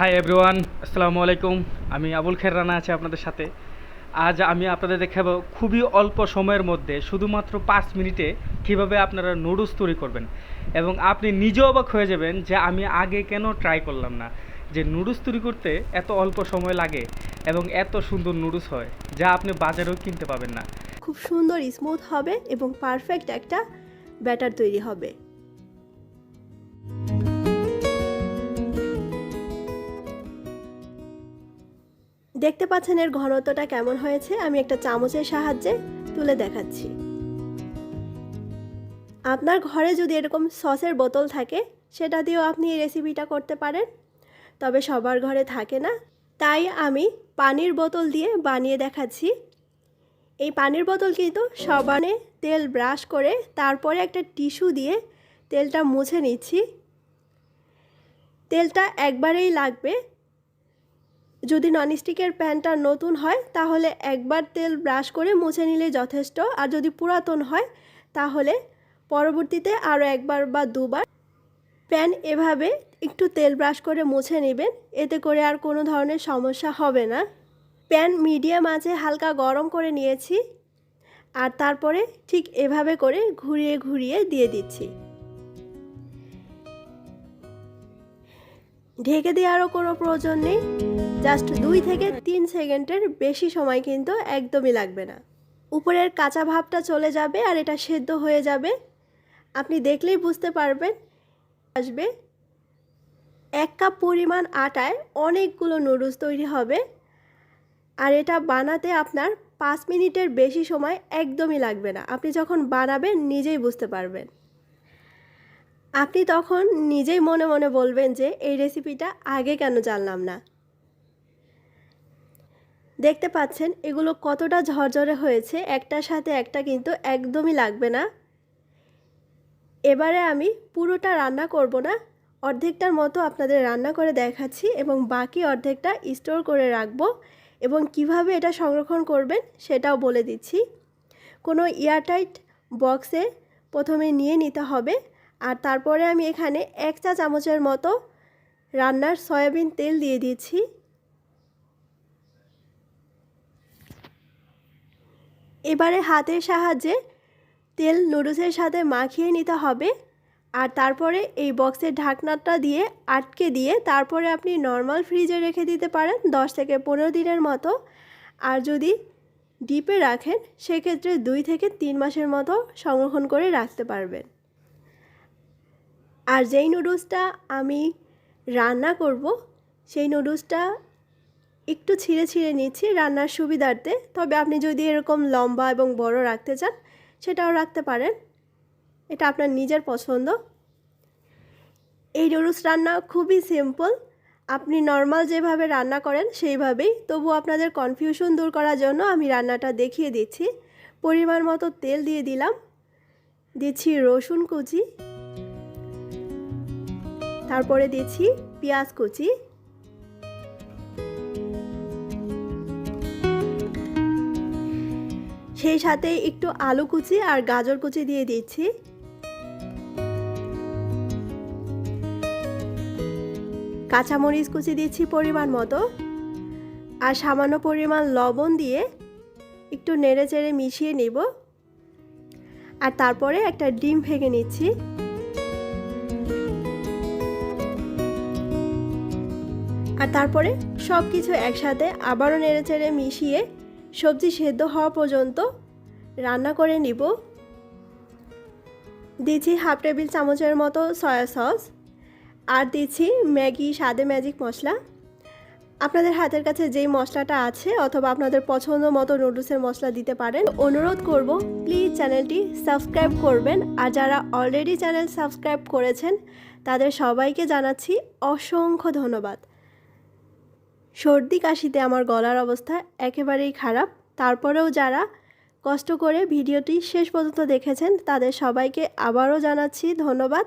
Hi everyone আসসালামু আলাইকুম আমি আবুল খের রানা আছি আপনাদের সাথে। আজ আমি আপনাদের দেখাবো খুবই অল্প সময়ের মধ্যে শুধুমাত্র পাঁচ মিনিটে কীভাবে আপনারা নুডলস তৈরি করবেন এবং আপনি নিজে অবাক হয়ে যাবেন যে আমি আগে কেন ট্রাই করলাম না। যে নুডলস তৈরি করতে এত অল্প সময় লাগে এবং এত সুন্দর নুডলস হয়, যা আপনি বাজারেও কিনতে পাবেন না। খুব সুন্দর স্মুথ হবে এবং পারফেক্ট একটা ব্যাটার তৈরি হবে। দেখতে পাচ্ছেন এর ঘনত্বটা কেমন হয়েছে? আমি একটা চামচের সাহায্যে তুলে দেখাচ্ছি। আপনার ঘরে যদি এরকম সসের বোতল থাকে, সেটা দিয়েও আপনি এই রেসিপিটা করতে পারেন। তবে সবার ঘরে থাকে না। তাই আমি পানির বোতল দিয়ে বানিয়ে দেখাচ্ছি। এই পানির বোতল কিন্তু সবানে তেল ব্রাশ করে তারপরে একটা টিস্যু দিয়ে তেলটা মুছে নিচ্ছি। তেলটা একবারেই লাগবে যদি ননস্টিকের প্যানটা নতুন হয়, তাহলে একবার তেল ব্রাশ করে মুছে নিলে যথেষ্ট। আর যদি পুরাতন হয়, তাহলে পরবর্তীতে আরও একবার বা দুবার প্যান এভাবে একটু তেল ব্রাশ করে মুছে নেবেন। এতে করে আর কোনো ধরনের সমস্যা হবে না। প্যান মিডিয়াম আঁচে হালকা গরম করে নিয়েছি। আর তারপরে ঠিক এভাবে করে ঘুরিয়ে ঘুরিয়ে দিয়ে দিচ্ছি। ঢেকে দেওয়ারও কোনো প্রয়োজন নেই। জাস্ট দুই থেকে তিন সেকেন্ডের বেশি সময় কিন্তু একদমই লাগবে না। উপরের কাঁচা ভাবটা চলে যাবে আর এটা সেদ্ধ হয়ে যাবে। আপনি দেখলেই বুঝতে পারবেন। আসবে। এক কাপ পরিমাণ আটায় অনেকগুলো নুডলস তৈরি হবে। আর এটা বানাতে আপনার পাঁচ মিনিটের বেশি সময় একদমই লাগবে না। আপনি যখন বানাবেন, নিজেই বুঝতে পারবেন। আপনি তখন নিজেই মনে মনে বলবেন যে, এই রেসিপিটা আগে কেন জানলাম না? দেখতে পাচ্ছেন, এগুলো কতটা ঝরঝরে হয়েছে একটার সাথে একটা কিন্তু একদমই লাগবে না। এবারে আমি পুরোটা রান্না করব না, অর্ধেকটার মতো আপনাদের রান্না করে দেখাচ্ছি এবং বাকি অর্ধেকটা স্টোর করে রাখব এবং কীভাবে এটা সংরক্ষণ করবেন সেটাও বলে দিচ্ছি। কোনো এয়ারটাইট বক্সে প্রথমে নিয়ে নিতে হবে আর তারপরে আমি এখানে এক চা চামচের মতো রান্নার সয়াবিন তেল দিয়ে দিচ্ছি। এবারে হাতের সাহায্যে তেল নুডলসের সাথে মাখিয়ে নিতে হবে আর তারপরে এই বক্সের ঢাকনাটা দিয়ে আটকে দিয়ে তারপরে আপনি নর্মাল ফ্রিজে রেখে দিতে পারেন দশ থেকে পনেরো দিনের মতো। আর যদি ডিপে রাখেন, সেক্ষেত্রে দুই থেকে তিন মাসের মতো সংরক্ষণ করে রাখতে পারবেন। আর যেই নুডলসটা আমি রান্না করব, সেই নুডলসটা একটু ছিঁড়ে ছিঁড়ে নিচ্ছি রান্নার সুবিধার্থে। তবে আপনি যদি এরকম লম্বা এবং বড় রাখতে চান, সেটাও রাখতে পারেন। এটা আপনার নিজের পছন্দ। এই নুডলস রান্না খুবই সিম্পল। আপনি নর্মাল যেভাবে রান্না করেন, সেইভাবেই। তবু আপনাদের কনফিউশন দূর করার জন্য আমি রান্নাটা দেখিয়ে দিচ্ছি। পরিমাণ মতো তেল দিয়ে দিলাম। দিচ্ছি রসুন কুচি। তারপরে দিচ্ছি পেঁয়াজ কুচি। সেই সাথে একটু আলু কুচি আর গাজর কুচি দিয়ে দিচ্ছি। কাঁচামরিচ কুচি দিচ্ছি পরিমাণ মতো। আর সামান্য পরিমাণ লবণ দিয়ে একটু নেড়ে চেড়ে মিশিয়ে নিব। আর তারপরে একটা ডিম ভেঙে নিচ্ছি। আর তারপরে সব কিছু একসাথে আবারও নেড়ে চেড়ে মিশিয়ে সবজি সেদ্ধ হওয়া পর্যন্ত রান্না করে নিব। দিচ্ছি হাফ টেবিল চামচের মতো সয়া সস আর দিচ্ছি ম্যাগি, স্বাদে ম্যাজিক মশলা। আপনাদের হাতের কাছে যেই মশলাটা আছে অথবা আপনাদের পছন্দ মতো নুডলসের মশলা দিতে পারেন, অনুরোধ করব প্লিজ চ্যানেলটি সাবস্ক্রাইব করবেন। আর যারা অলরেডি চ্যানেল সাবস্ক্রাইব করেছেন, তাদের সবাইকে জানাচ্ছি অসংখ্য ধন্যবাদ। সর্দি কাশিতে আমার গলার অবস্থা একেবারেই খারাপ। তারপরেও যারা কষ্ট করে ভিডিওটি শেষ পর্যন্ত দেখেছেন, তাদের সবাইকে আবারও জানাচ্ছি ধন্যবাদ।